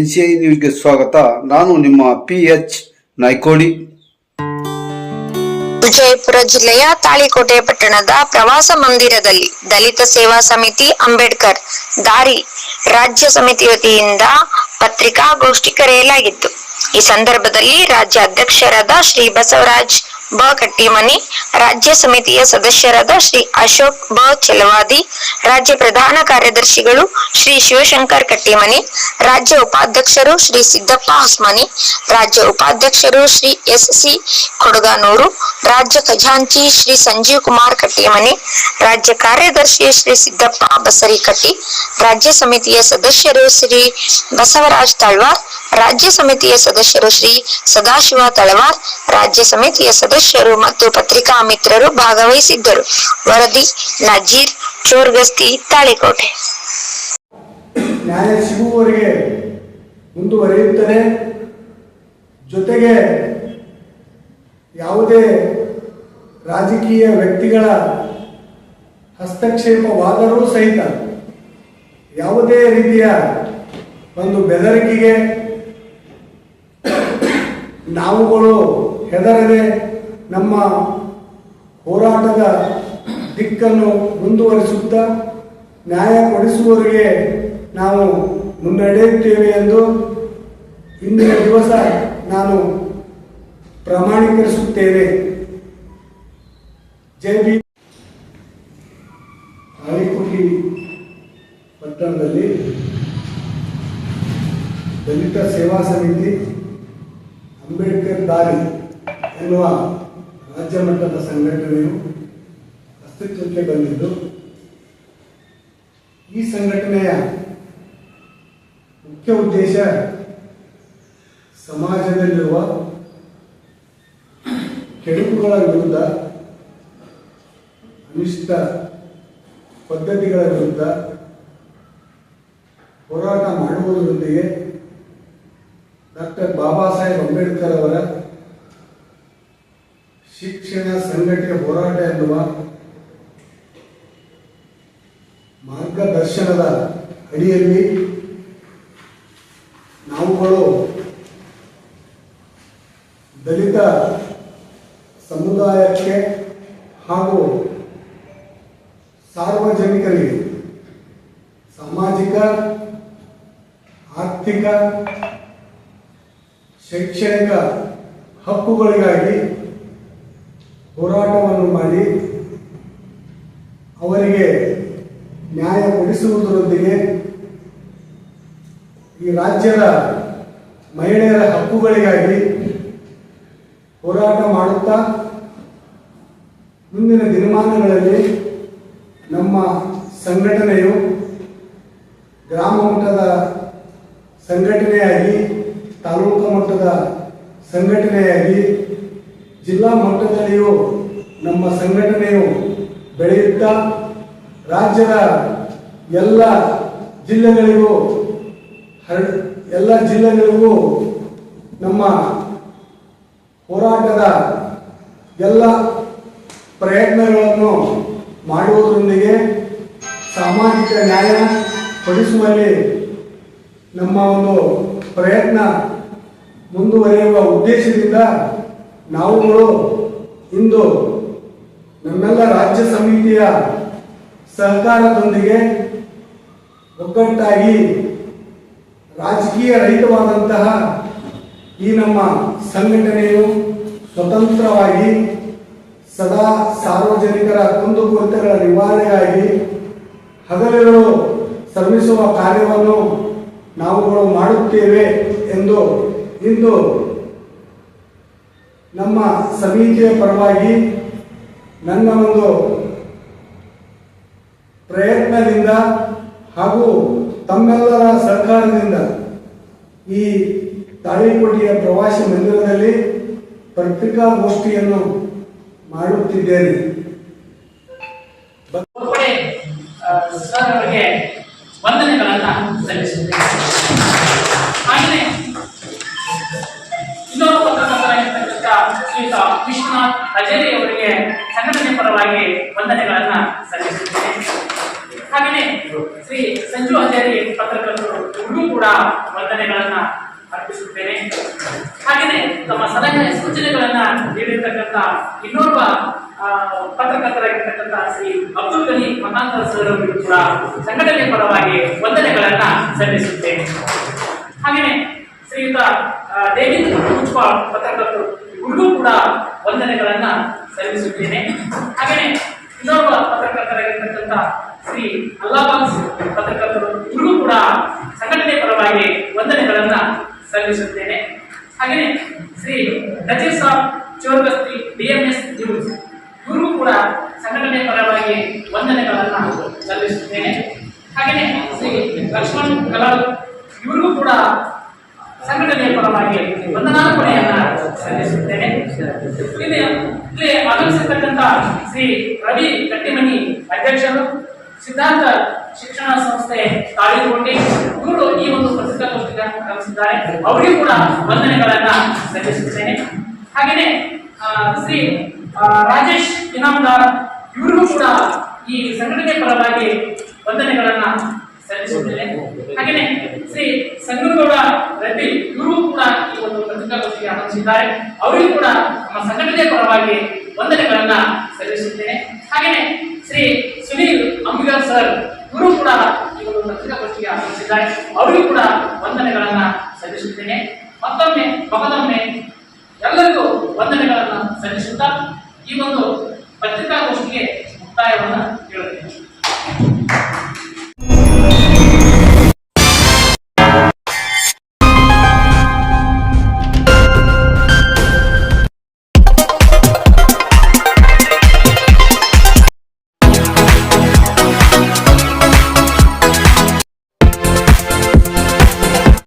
NCI ನ್ಯೂಸ್ಗೆ ಸ್ವಾಗತ. ನಾನು ನಿಮ್ಮ ಪಿ ಎಚ್ ನಾಯ್ಕೋಡಿ ವಿಜಯಪುರ ಜಿಲ್ಲೆಯ ತಾಳಿಕೋಟೆ ಪಟ್ಟಣದ ಪ್ರವಾಸ ಮಂದಿರದಲ್ಲಿ ದಲಿತ ಸೇವಾ ಸಮಿತಿ ಅಂಬೇಡ್ಕರ್ ದಾರಿ ರಾಜ್ಯ ಸಮಿತಿ ವತಿಯಿಂದ ಪತ್ರಿಕಾಗೋಷ್ಠಿ ಕರೆಯಲಾಗಿತ್ತು. ಈ ಸಂದರ್ಭದಲ್ಲಿ ರಾಜ್ಯ ಅಧ್ಯಕ್ಷರಾದ ಶ್ರೀ ಬಸವರಾಜ್ ಬ ಕಟ್ಟಿಮನಿ ರಾಜ್ಯ ಸಮಿತಿಯ ಸದಸ್ಯರಾದ ಶ್ರೀ ಅಶೋಕ್ ಬ. ಚಲವಾದಿ, ರಾಜ್ಯ ಪ್ರಧಾನ ಕಾರ್ಯದರ್ಶಿಗಳು ಶ್ರೀ ಶಿವಶಂಕರ್ ಕಟ್ಟಿಮನಿ, ರಾಜ್ಯ ಉಪಾಧ್ಯಕ್ಷರು ಶ್ರೀ ಸಿದ್ದಪ್ಪ ಹೊಸ್ಮನಿ, ರಾಜ್ಯ ಉಪಾಧ್ಯಕ್ಷರು ಶ್ರೀ ಎಸ್ ಸಿ ಕೊಡಗಾನೂರು, ರಾಜ್ಯ ಖಜಾಂಚಿ ಶ್ರೀ ಸಂಜೀವ್ ಕುಮಾರ್ ಕಟ್ಟಿಮನಿ, ರಾಜ್ಯ ಕಾರ್ಯದರ್ಶಿ ಶ್ರೀ ಸಿದ್ದಪ್ಪ ಬಸರಿಕಟ್ಟಿ, ರಾಜ್ಯ ಸಮಿತಿಯ ಸದಸ್ಯರು ಶ್ರೀ ಬಸವರಾಜ್ ತಳ್ವಾರ್ ರಾಜ್ಯ ಸಮಿತಿಯ ಸದಸ್ಯರು ಶ್ರೀ ಸದಾಶಿವ ತಳವಾರ್, ರಾಜ್ಯ ಸಮಿತಿಯ ಸದಸ್ಯರು ಮತ್ತು ಪತ್ರಿಕಾ ಮಿತ್ರರು ಭಾಗವಹಿಸಿದ್ದರು. ವರದಿ, ನಜೀರ್, ಚೋರ್ಗಸ್ತಿ, ತಾಳಿಕೋಟೆ. ನ್ಯಾಯ ಸಿಗುವವರೆಗೆ ಮುಂದುವರಿಯುತ್ತದೆ. ಜೊತೆಗೆ ಯಾವುದೇ ರಾಜಕೀಯ ವ್ಯಕ್ತಿಗಳ ಹಸ್ತಕ್ಷೇಪವಾದರೂ ಸಹಿತ ಯಾವುದೇ ರೀತಿಯ ಒಂದು ಬೆದರಿಕೆಗೆ ನಾವುಗಳು ಹೆದರದೆ ನಮ್ಮ ಹೋರಾಟದ ದಿಕ್ಕನ್ನು ಮುಂದುವರಿಸುತ್ತಾ ನ್ಯಾಯ ಕೊಡಿಸುವವರಿಗೆ ನಾವು ಮುನ್ನಡೆಯುತ್ತೇವೆ ಎಂದು ಇಂದಿನ ದಿವಸ ನಾನು ಪ್ರಮಾಣೀಕರಿಸುತ್ತೇನೆ. ಜೆ ಬಿ ತಾಳಿಕೋಟಿ ಪಟ್ಟಣದಲ್ಲಿ ದಲಿತ ಸೇವಾ ಸಮಿತಿ ಅಂಬೇಡ್ಕರ್ ದಾರಿ ಎನ್ನುವ ರಾಜ್ಯ ಮಟ್ಟದ ಸಂಘಟನೆಯು ಅಸ್ತಿತ್ವಕ್ಕೆ ಬಂದಿದ್ದು, ಈ ಸಂಘಟನೆಯ ಮುಖ್ಯ ಉದ್ದೇಶ ಸಮಾಜದಲ್ಲಿರುವ ಕೆಡುಕುಗಳ ವಿರುದ್ಧ, ಅನಿಷ್ಟ ಪದ್ಧತಿಗಳ ವಿರುದ್ಧ ಹೋರಾಟ ಮಾಡುವುದರೊಂದಿಗೆ ಡಾಕ್ಟರ್ ಬಾಬಾ ಸಾಹೇಬ್ ಅಂಬೇಡ್ಕರ್ ಅವರ ಶಿಕ್ಷಣ ಸಂಘಟನೆ ಹೋರಾಟ ಎನ್ನುವ ಮಾರ್ಗದರ್ಶನದ ಅಡಿಯಲ್ಲಿ ನಾವುಗಳು ದಲಿತ ಸಮುದಾಯಕ್ಕೆ ಹಾಗೂ ಸಾರ್ವಜನಿಕರಿಗೆ ಸಾಮಾಜಿಕ, ಆರ್ಥಿಕ ಶೈಕ್ಷಣಿಕ ಹಕ್ಕುಗಳಿಗಾಗಿ ಹೋರಾಟವನ್ನು ಮಾಡಿ ಅವರಿಗೆ ನ್ಯಾಯ ಕೊಡಿಸುವುದರೊಂದಿಗೆ ಈ ರಾಜ್ಯದ ಮಹಿಳೆಯರ ಹಕ್ಕುಗಳಿಗಾಗಿ ಹೋರಾಟ ಮಾಡುತ್ತಾ ಮುಂದಿನ ದಿನಮಾನಗಳಲ್ಲಿ ನಮ್ಮ ಸಂಘಟನೆಯು ಗ್ರಾಮ ಮಟ್ಟದ ಸಂಘಟನೆಯಾಗಿ ತಾಲೂಕು ಮಟ್ಟದ ಸಂಘಟನೆಯಾಗಿ ಜಿಲ್ಲಾ ಮಟ್ಟದಲ್ಲಿಯೂ ನಮ್ಮ ಸಂಘಟನೆಯು ಬೆಳೆಯುತ್ತಾ ರಾಜ್ಯದ ಎಲ್ಲ ಜಿಲ್ಲೆಗಳಿಗೂ ಹರ, ಎಲ್ಲ ಜಿಲ್ಲೆಗಳಿಗೂ ನಮ್ಮ ಹೋರಾಟದ ಎಲ್ಲ ಪ್ರಯತ್ನಗಳನ್ನು ಮಾಡುವುದರೊಂದಿಗೆ ಸಾಮಾಜಿಕ ನ್ಯಾಯ ಪಡಿಸುವಲ್ಲಿ ನಮ್ಮ ಒಂದು ಪ್ರಯತ್ನ ಮುಂದುವರಿಯುವ ಉದ್ದೇಶದಿಂದ ನಾವುಗಳು ಇಂದು ನಮ್ಮೆಲ್ಲ ರಾಜ್ಯ ಸಮಿತಿಯ ಸಹಕಾರದೊಂದಿಗೆ ಒಗ್ಗಟ್ಟಾಗಿ ರಾಜಕೀಯ ರಹಿತವಾದಂತಹ ಈ ನಮ್ಮ ಸಂಘಟನೆಯು ಸ್ವತಂತ್ರವಾಗಿ ಸದಾ ಸಾರ್ವಜನಿಕರ ಕುಂದುಕೊರತೆಗಳ ನಿವಾರಣೆಗಾಗಿ ಹಗಲಿರುಳು ಶ್ರಮಿಸುವ ಕಾರ್ಯವನ್ನು ನಾವುಗಳು ಮಾಡುತ್ತೇವೆ ಎಂದು ಇಂದು ನಮ್ಮ ಸಮಿತಿಯ ಪರವಾಗಿ ನನ್ನ ಒಂದು ಪ್ರಯತ್ನದಿಂದ ಹಾಗೂ ತಮ್ಮೆಲ್ಲರ ಸರ್ಕಾರದಿಂದ ಈ ತಾಳಿಕೋಟೆಯ ಪ್ರವಾಸಿ ಮಂದಿರದಲ್ಲಿ ಪತ್ರಿಕಾಗೋಷ್ಠಿಯನ್ನು ಮಾಡುತ್ತಿದ್ದೇನೆ. ವಿಶ್ವನಾಥ್ ಹಜೇರಿ ಅವರಿಗೆ ಸಂಘಟನೆ ಪರವಾಗಿ ವಂದನೆಗಳನ್ನ ಸಲ್ಲಿಸುತ್ತೇನೆ. ಹಾಗೆಯೇ ಶ್ರೀ ಸಂಜು ಹಜಾರಿ ಪತ್ರಕರ್ತರು ಕೂಡ ವಂದನೆಗಳನ್ನ ಅರ್ಪಿಸುತ್ತೇನೆ. ಹಾಗೆಯೇ ತಮ್ಮ ಸಲಹೆ ಸೂಚನೆಗಳನ್ನ ನೀಡಿರ್ತಕ್ಕಂಥ ಇನ್ನೋರ್ವ ಪತ್ರಕರ್ತರಾಗಿರ್ತಕ್ಕಂಥ ಶ್ರೀ ಅಬ್ದುಲ್ ಗನಿ ಮತಾಂತರ ಸರ್ ಕೂಡ ಸಂಘಟನೆ ಪರವಾಗಿ ವಂದನೆಗಳನ್ನ ಸಲ್ಲಿಸುತ್ತೇನೆ. ಹಾಗೆಯೇ ಶ್ರೀಯುತ ದೇವೇಂದ್ರ ಪತ್ರಕರ್ತರು ಇವ್ರಿಗೂ ಕೂಡ ವಂದನೆಗಳನ್ನ ಸಲ್ಲಿಸುತ್ತೇನೆ. ಹಾಗೆಯೇ ಇನ್ನೊಬ್ಬ ಪತ್ರಕರ್ತರಾಗಿರ್ತಕ್ಕಂಥ ಶ್ರೀ ಅಲ್ಲಾಬಾಸ್ ಪತ್ರಕರ್ತರು ಇವರು ಕೂಡ ಸಂಘಟನೆ ಪರವಾಗಿ ವಂದನೆಗಳನ್ನ ಸಲ್ಲಿಸುತ್ತೇನೆ. ಹಾಗೆಯೇ ಶ್ರೀ ಸಾಬ್ ಚೋರ್ಗಸ್ತಿ ಎಸ್ ನ್ಯೂಸ್ ಇವರು ಕೂಡ ಸಂಘಟನೆ ಪರವಾಗಿ ವಂದನೆಗಳನ್ನ ಸಲ್ಲಿಸುತ್ತೇನೆ. ಹಾಗೆಯೇ ಶ್ರೀ ಲಕ್ಷ್ಮಣ್ ಕಲಾಲ್ ಇವರು ಕೂಡ ಸಂಘಟನೆಯ ಪರವಾಗಿ ವಂದನಾರ್ಪಣೆಯನ್ನ ಸಲ್ಲಿಸುತ್ತೇನೆ. ಇಲ್ಲಿ ಆಗಮಿಸಿರ್ತಕ್ಕಂಥ ಶ್ರೀ ರವಿ ಕಟ್ಟಿಮನಿ ಅಧ್ಯಕ್ಷರು, ಸಿದ್ಧಾಂತ ಶಿಕ್ಷಣ ಸಂಸ್ಥೆ ತಾಳಿಕೋಟೆ ಇವರು ಈ ಒಂದು ಪತ್ರಿಕಾಗೋಷ್ಠಿಗೆ ಆಗಮಿಸಿದ್ದಾರೆ. ಅವರಿಗೂ ಕೂಡ ವಂದನೆಗಳನ್ನ ಸಲ್ಲಿಸುತ್ತೇನೆ. ಹಾಗೆಯೇ ಶ್ರೀ ರಾಜೇಶ್ ಇನಾಮದಾರ್ ಇವರಿಗೂ ಕೂಡ ಈ ಸಂಘಟನೆ ಪರವಾಗಿ ವಂದನೆಗಳನ್ನ ಸಲ್ಲಿಸುತ್ತೇನೆ. ಹಾಗೆಯೇ ಶ್ರೀ ಸಂಗನಗೌಡ ರೆಡ್ಡಿ, ಇವರು ಕೂಡ ಈ ಒಂದು ಪತ್ರಿಕಾಗೋಷ್ಠಿಗೆ ಆಗಮಿಸಿದ್ದಾರೆ. ಅವರಿಗೂ ಕೂಡ ನಮ್ಮ ಸಂಘಟನೆ ಪರವಾಗಿ ವಂದನೆಗಳನ್ನ ಸಲ್ಲಿಸುತ್ತೇನೆ. ಹಾಗೆಯೇ ಶ್ರೀ ಸುನೀಲ್ ಅಂಬಿಗರ್ ಸರ್, ಇವರು ಕೂಡ ಈ ಒಂದು ಪತ್ರಿಕಾಗೋಷ್ಠಿಗೆ ಆಗಮಿಸಿದ್ದಾರೆ. ಅವರಿಗೂ ಕೂಡ ವಂದನೆಗಳನ್ನ ಸಲ್ಲಿಸುತ್ತೇನೆ. ಮತ್ತೊಮ್ಮೆ ಮಗದೊಮ್ಮೆ ಎಲ್ಲರಿಗೂ ವಂದನೆಗಳನ್ನ ಸಲ್ಲಿಸುತ್ತಾ ಈ ಒಂದು